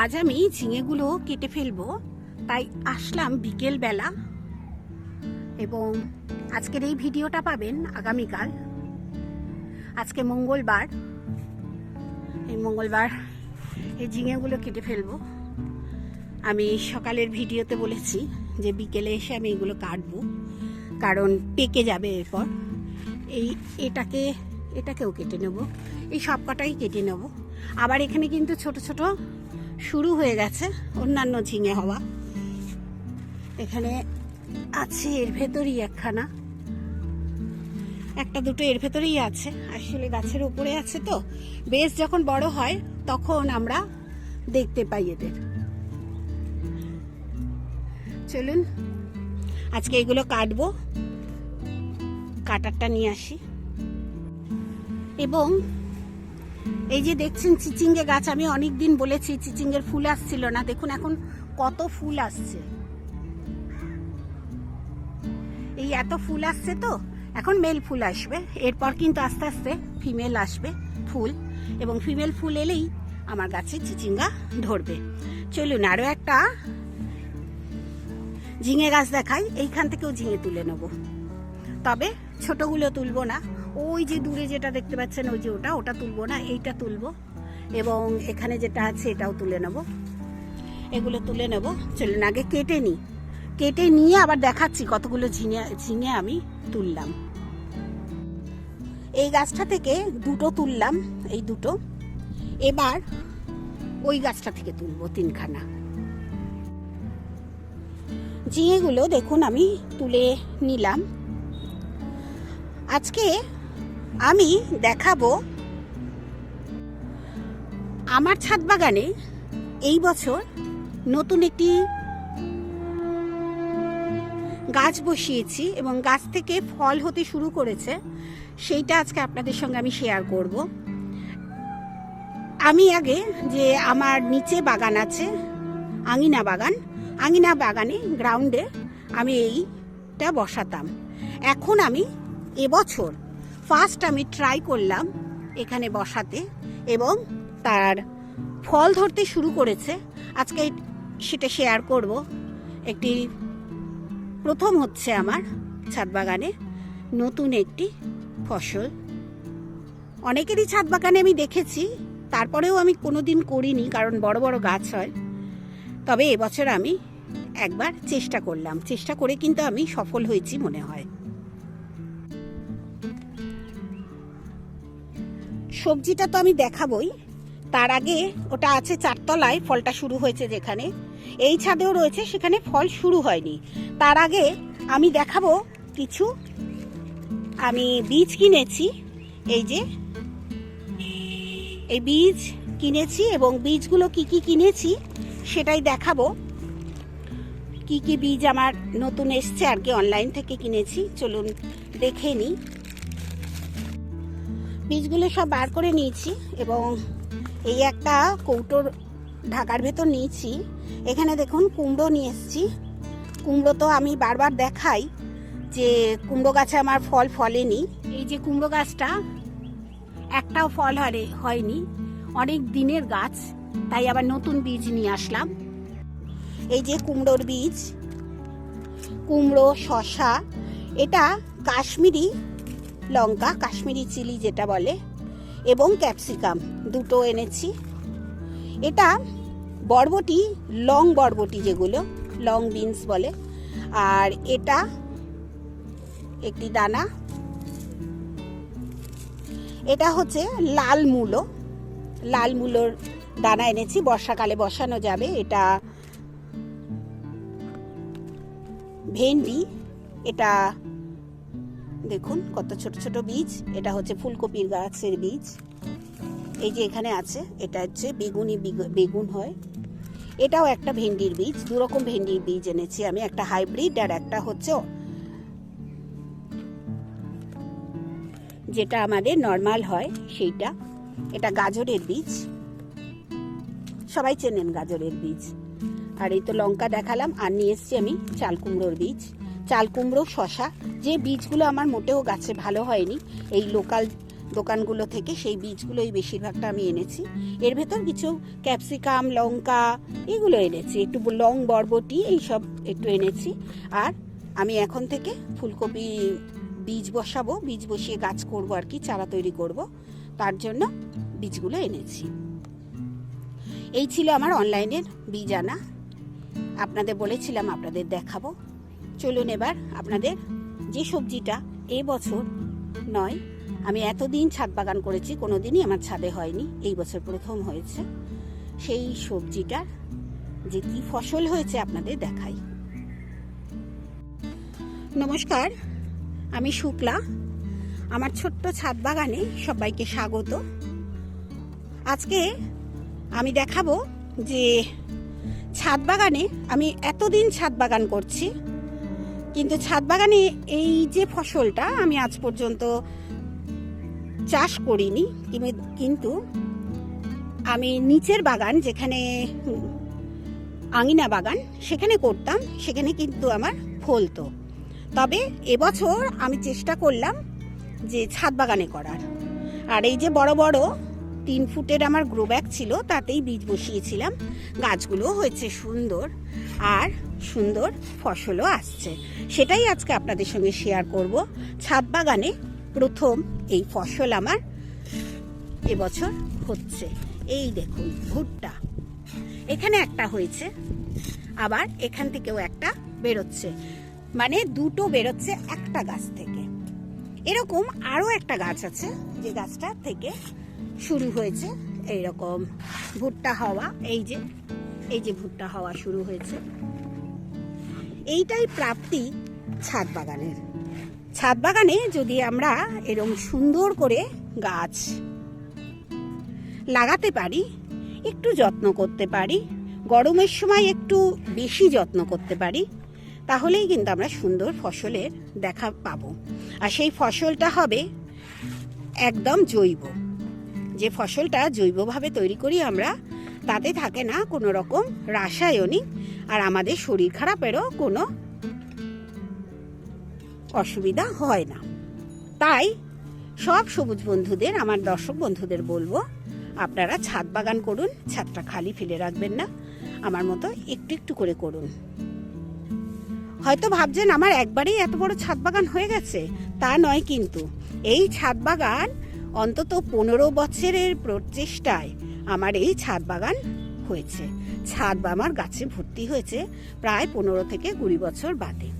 আজ আমি ঝিঙেগুলো কেটে ফেলব। তাই আসলাম বিকেল বেলা এবং আজকের এই ভিডিওটা পাবেন আগামীকাল। আজকে মঙ্গলবার। এই মঙ্গলবার এই ঝিঙেগুলো কেটে ফেলব। আমি সকালের ভিডিওতে বলেছি যে বিকেলে এসে আমি এগুলো কাটবো। কারণ পেকে যাবে এরপর। এই এটাকে, এটাকেও কেটে নেব। এই সব কটাই কেটে নেব। আবার এখানে কিন্তু ছোট ছোট শুরু হয়ে গেছে অন্যান্য ঝিঙে হওয়া। এখানে আছে এর ভেতরই একখানা। একটা দুটো এর ভেতরেই আছে, আসলে গাছের উপরে আছে তো। বেশ যখন বড় হয়, তখন আমরা দেখতে পাই এদের। চলুন, আজকে এগুলো কাটবো। কাটারটা নিয়ে আসি। এবং এই যে দেখছেন চিচিঙ্গে গাছ, আমি অনেক দিন বলেছি চিচিঙ্গের ফুল আসছিল না। দেখুন এখন কত ফুল আসছে। এই এত ফুল আসছে তো, এখন মেল ফুল আসবে। এরপর কিন্তু আস্তে আস্তে ফিমেল আসবে ফুল এবং ফিমেল ফুল এলেই আমার গাছে চিচিঙ্গা ধরবে। চলুন আরও একটা ঝিঙে গাছ দেখাই। এইখান থেকেও ঝিঙে তুলে নেব। তবে ছোটগুলো তুলবো না। ওই যে দূরে যেটা দেখতে পাচ্ছেন, ওই যে ওটা ওটা তুলবো না, এইটা তুলবো। এবং এখানে যেটা আছে, এটাও তুলে নেব। এগুলো তুলে নেব। চলুন আগে কেটে নিই। কেটে নিয়ে আবার দেখাচ্ছি কতগুলো ঝিঙে ঝিঙে আমি তুললাম। এই গাছটা থেকে দুটো তুললাম, এই দুটো। এবার ওই গাছটা থেকে তুলবো তিনখানা। ঝিঙেগুলো দেখুন, আমি তুলে নিলাম। আজকে আমি দেখাবো আমার ছাদ বাগানে এই বছর নতুন একটি গাছ বসিয়েছি এবং গাছ থেকে ফল হতে শুরু করেছে। সেইটা আজকে আপনাদের সঙ্গে আমি শেয়ার করব। আমি আগে যে আমার নিচে বাগান আছে, আঙিনা বাগান, আঙিনা বাগানে গ্রাউন্ডে আমি এইটা বসাতাম। এখন আমি এবছর ফার্স্ট আমি ট্রাই করলাম এখানে বসাতে এবং তার ফল ধরতে শুরু করেছে। আজকে সেটা শেয়ার করব। একটি প্রথম হচ্ছে আমার ছাদ বাগানে নতুন একটি ফসল। অনেকেরই ছাদ বাগানে আমি দেখেছি, তারপরেও আমি কোনো দিন করিনি কারণ বড় বড় গাছ হয়। তবে এবছর আমি একবার চেষ্টা করলাম। চেষ্টা করে কিন্তু আমি সফল হয়েছি মনে হয়। সবজিটা তো আমি দেখাবই। তার আগে ওটা আছে চারতলায়, ফলটা শুরু হয়েছে যেখানে। এই ছাদেও রয়েছে, সেখানে ফল শুরু হয়নি। তার আগে আমি দেখাবো কিছু। আমি বীজ কিনেছি, এই যে। এই বীজ কিনেছি এবং বীজগুলো কি কি কিনেছি সেটাই দেখাবো। কি কি বীজ আমার নতুন এসছে আর কি অনলাইন থেকে কিনেছি। চলুন দেখে নিই। বীজগুলো সব বার করে নিয়েছি এবং এই একটা কৌটোর ঢাকার ভেতর নিয়েছি। এখানে দেখুন কুমড়ো নিয়ে এসেছি। কুমড়ো তো আমি বারবার দেখাই যে কুমড়ো গাছে আমার ফল ফলেনি। এই যে কুমড়ো গাছটা, একটাও ফল হরে হয়নি। অনেক দিনের গাছ, তাই আবার নতুন বীজ নিয়ে আসলাম। এই যে কুমড়োর বীজ, কুমড়ো শশা এটা কাশ্মীরি লঙ্কা, কাশ্মীরি চিলি যেটা বলে, এবং ক্যাপসিকাম, দুটো এনেছি। এটা বরবটি, লং বরবটি যেগুলো, লং বিনস বলে, আর এটা একটি দানা। এটা হচ্ছে লাল মূলো। লাল মূলোর দানা এনেছি, বর্ষাকালে বসানো যাবে। এটা ভেন্ডি, এটা দেখুন কত ছোট ছোট বীজ। এটা হচ্ছে ফুলকপির গাছের বীজ। এই যে এখানে আছে, এটা হচ্ছে বেগুনি বেগুন হয়। এটাও একটা ভেন্ডির বীজ, দু রকম ভেন্ডির বীজ এনেছি আমি, একটা হাইব্রিড আর একটা হচ্ছে যেটা আমাদের নর্মাল হয় সেইটা। এটা গাজরের বীজ। সবাই চেনেন গাজরের বীজ। আর এই তো লঙ্কা দেখালাম, আর নিয়ে এসছি আমি চাল কুমড়োর বীজ। চাল কুমড়ো শশা যে বীজগুলো আমার মোটেও গাছে ভালো হয়নি, এই লোকাল দোকানগুলো থেকে সেই বীজগুলোই বেশিরভাগটা আমি এনেছি। এর ভেতর কিছু ক্যাপসিকাম, লঙ্কা, এগুলো এনেছি, একটু লং বরবটি, এইসব একটু এনেছি। আর আমি এখন থেকে ফুলকপি বীজ বসাবো, বীজ বসিয়ে গাছ করব আর কি, চারা তৈরি করব, তার জন্য বীজগুলো এনেছি। এই ছিল আমার অনলাইনের বীজ আনা। আপনাদের বলেছিলাম আপনাদের দেখাবো। চলুন এবার আপনাদের যে সবজিটা এই বছর নয়, আমি এতদিন ছাদ বাগান করেছি কোনো দিনই আমার ছাদে হয়নি, এই বছর প্রথম হয়েছে। সেই সবজিটার যে কি ফসল হয়েছে আপনাদের দেখাই। নমস্কার, আমি শুক্লা। আমার ছোট্ট ছাদ বাগানে সবাইকে স্বাগত। আজকে আমি দেখাবো যে ছাদ বাগানে আমি এতদিন ছাদ বাগান করছি কিন্তু ছাদ বাগানে এই যে ফসলটা আমি আজ পর্যন্ত চাষ করিনি কিন্তু আমি নিচের বাগান যেখানে আঙিনা বাগান সেখানে করতাম, সেখানে কিন্তু আমার ফলতো তবে এবছর আমি চেষ্টা করলাম যে ছাদ বাগানে করার। আর এই যে বড় বড় তিন ফুটের আমার গ্রো ব্যাগ ছিল, তাতেই বীজ বসিয়েছিলাম। গাছগুলো হয়েছে সুন্দর, আর সুন্দর ফসলও আসছে। সেটাই আজকে আপনাদের সঙ্গে শেয়ার করব। ছাদ বাগানে প্রথম এই ফসল আমার এবছর হচ্ছে। এই দেখুন, ভুট্টা। এখানে একটা হয়েছে, আবার এখান থেকেও একটা বেরোচ্ছে। মানে দুটো বেরোচ্ছে একটা গাছ থেকে। এরকম আরও একটা গাছ আছে, যে গাছটা থেকে শুরু হয়েছে এই রকম ভুট্টা হওয়া, এই যে এই যে ভুট্টা হওয়া শুরু হয়েছে। এইটাই প্রাপ্তি ছাদ বাগানের। ছাদ বাগানে যদি আমরা এরকম সুন্দর করে গাছ লাগাতে পারি, একটু যত্ন করতে পারি, গরমের সময় একটু বেশি যত্ন করতে পারি, তাহলেই কিন্তু আমরা সুন্দর ফসলের দেখা পাবো। আর সেই ফসলটা হবে একদম জৈব। যে ফসলটা জৈবভাবে তৈরি করি আমরা, তাতে থাকে না কোনো রকম রাসায়নিক আর আমাদের শরীর খারাপেরও কোনো অসুবিধা হয় না। তাই সব সবুজ বন্ধুদের, আমার দর্শক বন্ধুদের বলব, আপনারা ছাদ বাগান করুন, ছাদটা খালি ফেলে রাখবেন না, আমার মতো একটু একটু করে করুন। হয়তো ভাবছেন, আমার একবারেই এত বড় ছাদ বাগান হয়ে গেছে? তা নয় কিন্তু, এই ছাদ বাগান অন্তত পনেরো বছরের প্রচেষ্টায় আমার এই ছাদ বাগান হয়েছে। ছাদ বা আমার গাছে ভর্তি হয়েছে প্রায় পনেরো থেকে কুড়ি বছর বাদে।